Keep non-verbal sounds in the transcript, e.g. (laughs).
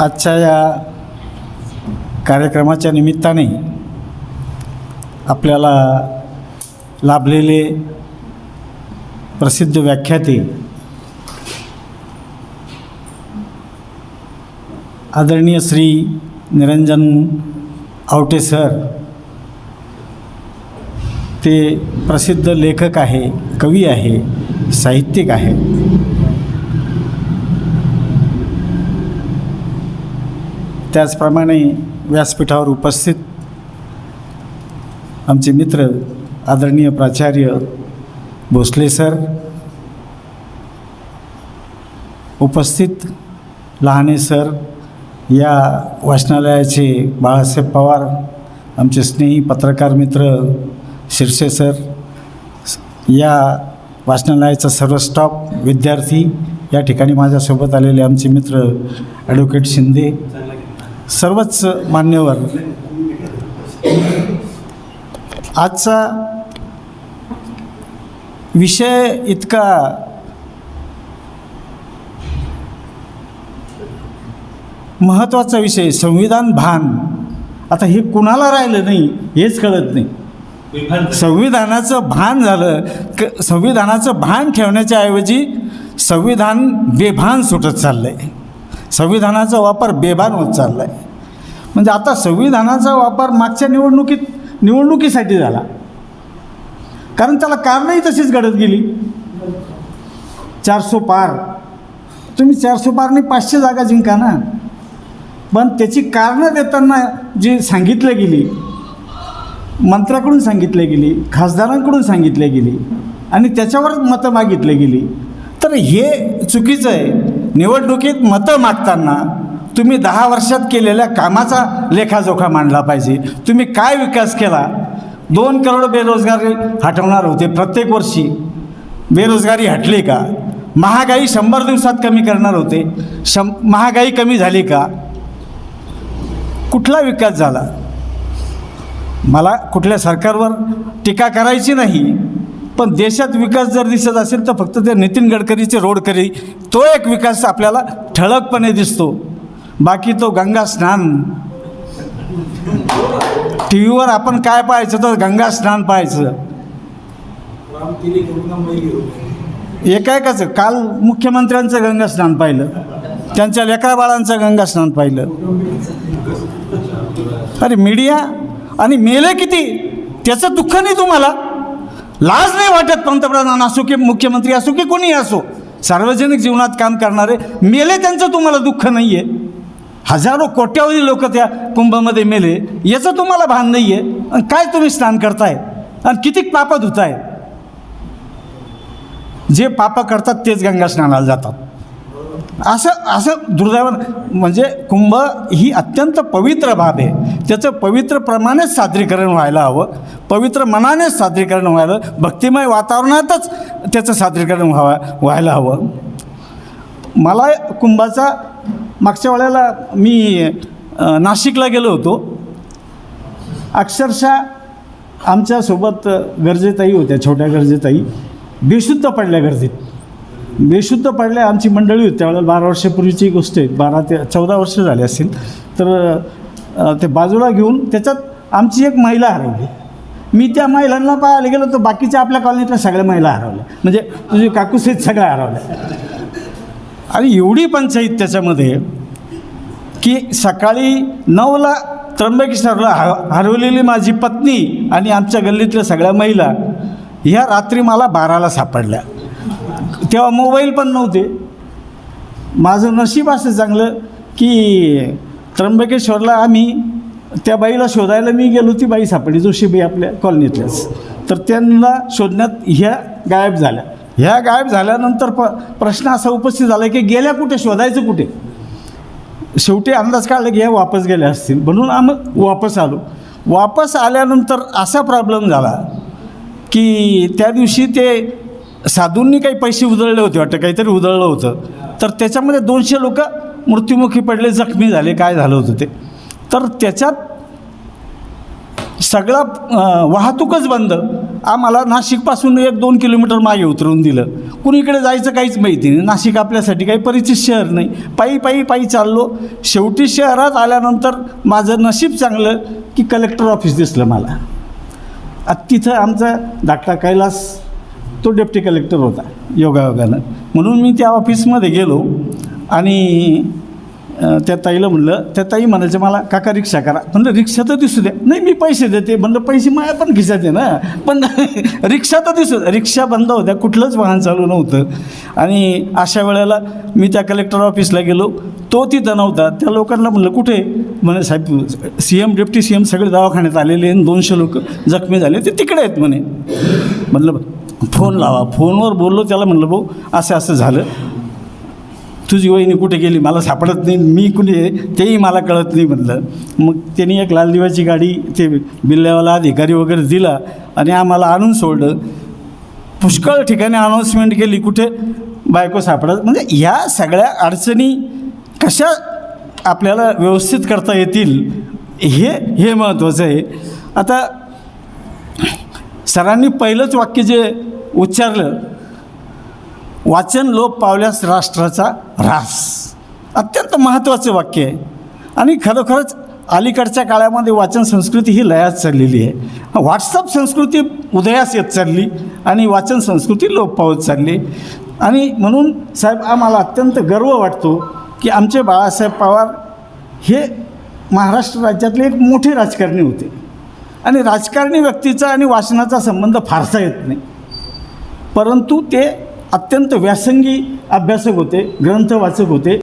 आजच्या या कार्यक्रमाच्या निमित्ताने आपल्याला लाभलेले प्रसिद्ध व्याख्याते आदरणीय श्री निरंजन आवटे सर ते प्रसिद्ध लेखक आहे कवी आहे. साहित्यिक आहे. त्याचप्रमाणे व्यासपीठावर उपस्थित आमचे मित्र आदरणीय प्राचार्य भोसले सर उपस्थित लहाने सर या वाचनालयाचे बाळासाहेब पवार आमचे स्नेही पत्रकार मित्र शिरसे सर या वाचनालयाचा सर्व स्टाफ विद्यार्थी या ठिकाणी माझ्यासोबत आलेले आमचे मित्र ॲडव्होकेट शिंदे सर्वच मान्यवर. आजचा विषय इतका महत्त्वाचा विषय संविधान भान. आता हे कुणाला राहिलं नाही हेच कळत नाही. संविधानाचं भान झालं. क संविधानाचं भान ठेवण्याच्या ऐवजी संविधान बेभान सुटत चाललं आहे संविधानाचा वापर बेभान होत चालला आहे म्हणजे आता संविधानाचा वापर मागच्या निवडणुकीत निवडणुकीसाठी झाला. कारण त्याला कारणंही तशीच घडत गेली. चारसो पार. तुम्ही चारसो पारने पाचशे जागा जिंका ना. पण त्याची कारणं देताना जी सांगितलं गेली मंत्र्याकडून सांगितले गेली खासदारांकडून सांगितले गेली आणि त्याच्यावर मतं मागितली गेली. तर हे चुकीचं आहे. निवडणुकीत मतं मागताना तुम्ही दहा वर्षात केलेल्या कामाचा लेखाजोखा मांडला पाहिजे. तुम्ही काय विकास केला? दोन करोड बेरोजगारी हटवणार होते प्रत्येक वर्षी. बेरोजगारी हटली का? महागाई शंभर दिवसात कमी करणार होते. शं महागाई कमी झाली का? कुठला विकास झाला? मला कुठल्या सरकारवर टीका करायची नाही पण देशात विकास जर दिसत असेल तर फक्त ते नितीन गडकरीचे रोडकरी तो एक विकास आपल्याला ठळकपणे दिसतो. बाकी तो गंगा स्नान. टी व्हीवर आपण काय पाहायचं तर गंगा स्नान पाहायचं. एकाएकाचं काल मुख्यमंत्र्यांचं गंगा स्नान पाहिलं त्यांच्या लेकरा बाळांचं गंगा स्नान पाहिलं. अरे मीडिया आणि मेले किती? त्याचं दुःख नाही तुम्हाला? लाज नाही वाटत पंतप्रधान असो की मुख्यमंत्री असो की कोणीही असो. सार्वजनिक जीवनात काम करणारे मेले त्यांचं तुम्हाला दुःख नाही आहे हजारो कोट्यावधी लोक त्या कुंभामध्ये मेले याचं तुम्हाला भान नाही आहे आणि काय तुम्ही स्नान करताय? आणि किती पापं धुताय? जे पापं करतात तेच गंगा स्नानाला जातात. असं असं दुर्दैवान म्हणजे कुंभ ही अत्यंत पवित्र बाब आहे. त्याचं पवित्र प्रमाणेच सादरीकरण व्हायला हवं. पवित्र मनानेच सादरीकरण व्हायला भक्तिमय वातावरणातच त्याचं सादरीकरण व्हावा व्हायला हवं. मला कुंभाचा मागच्या वेळेला मी नाशिकला गेलो होतो. अक्षरशः आमच्यासोबत गरजेताई होत्या छोट्या गरजेताई. बेशुद्ध पडल्या गरजेत बेशुद्ध पडल्या आमची मंडळी होती. त्यावेळेला बारा वर्षापूर्वीची गोष्ट आहे. बारा ते चौदा वर्ष झाली असतील. तर ते बाजूला घेऊन त्याच्यात आमची एक महिला हरवली. मी त्या महिलांना पाहायला गेलो तर बाकीच्या आपल्या कॉलनीतल्या सगळ्या महिला हरवल्या. म्हणजे तुझे काकूसहित सगळ्या हरवल्या. आणि एवढी पंचायत त्याच्यामध्ये की सकाळी नऊला त्र्यंबकेश्वरला ह हरवलेली माझी पत्नी आणि आमच्या गल्लीतल्या सगळ्या महिला ह्या रात्री मला बाराला सापडल्या. तेव्हा मोबाईल पण नव्हते. माझं नशीब असं चांगलं की त्र्यंबकेश्वरला आम्ही त्या बाईला शोधायला मी गेलो ती बाई सापडली जोशीबाई आपल्या कॉलनीतल्याच. तर त्यांना शोधण्यात ह्या गायब झाल्या. ह्या गायब झाल्यानंतर प प्रश्न असा उपस्थित झाला की गेल्या कुठे शोधायचं कुठे? शेवटी अंदाज काढला की ह्या वापस गेल्या असतील. म्हणून आम्ही वापस आलो. वापस आल्यानंतर असा प्रॉब्लेम झाला की त्या दिवशी ते साधूंनी काही पैसे उधळले होते वाटतं काहीतरी उधळलं होतं. तर त्याच्यामध्ये दोनशे लोक मृत्युमुखी पडले जखमी झाले काय झालं होतं ते. तर त्याच्यात सगळा वाहतूकच बंद. आम्हाला नाशिकपासून एक दोन किलोमीटर मागे उतरवून दिलं. कुणीकडे जायचं काहीच माहिती नाही. नाशिक आपल्यासाठी काही परिचित शहर नाही. पायी पायी पायी चाललो. शेवटी शहरात आल्यानंतर माझं नशीब चांगलं की कलेक्टर ऑफिस दिसलं मला. तिथं आमचा धाकटा कैलास तो डेप्टी कलेक्टर होता योगायोगानं. म्हणून मी त्या ऑफिसमध्ये गेलो आणि त्या ताईला म्हणलं त्या ताई म्हणायचं मला काका रिक्षा करा. म्हणलं रिक्षा तर दिसू द्या. नाही मी पैसे देते. म्हणलं पैसे माया पण खिशात आहे ना. पण (laughs) रिक्षा तर दिसू रिक्षा बंद होत्या कुठलंच वाहन चालू नव्हतं. आणि अशा वेळेला मी त्या कलेक्टर ऑफिसला गेलो. तो तिथं नव्हता. त्या लोकांना म्हणलं कुठे? म्हणे साहेब C M deputy C M सगळे दवाखान्यात आलेले आणि दोनशे लोक जखमी झाले ते तिकडे आहेत. म्हणे. म्हणलं फोन लावा. फोनवर बोललो त्याला म्हणलं भाऊ असं असं झालं. तुझी वहिनी कुठे गेली? मला सापडत नाही. मी कुणी आहे? तेही मला कळत नाही म्हणलं. मग त्यांनी एक लाल दिव्याची गाडी ते बिल्ल्यावाला अधिकारी वगैरे दिला आणि आम्हाला आणून सोडलं. पुष्कळ ठिकाणी अनाऊन्समेंट केली कुठे? बायको सापडत. म्हणजे ह्या सगळ्या अडचणी कशा आपल्याला व्यवस्थित करता येतील हे हे महत्त्वाचं आहे. आता सरांनी पहिलंच वाक्य जे उच्चारलं वाचन लोप पावल्यास राष्ट्राचा ऱ्हास. अत्यंत महत्त्वाचं वाक्य आहे. आणि खरोखरच अलीकडच्या काळामध्ये वाचन संस्कृती ही लयात चाललेली आहे. व्हॉट्सअप संस्कृती उदयास येत चालली आणि वाचन संस्कृती लोप पावत चालली. आणि म्हणून साहेब आम्हाला अत्यंत गर्व वाटतो की आमचे बाळासाहेब पवार हे महाराष्ट्र राज्यातले एक मोठे राजकारणी होते. आणि राजकारणी व्यक्तीचा आणि वाचनाचा संबंध फारसा येत नाही. परंतु ते अत्यंत व्यासंगी अभ्यासक होते ग्रंथ वाचक होते.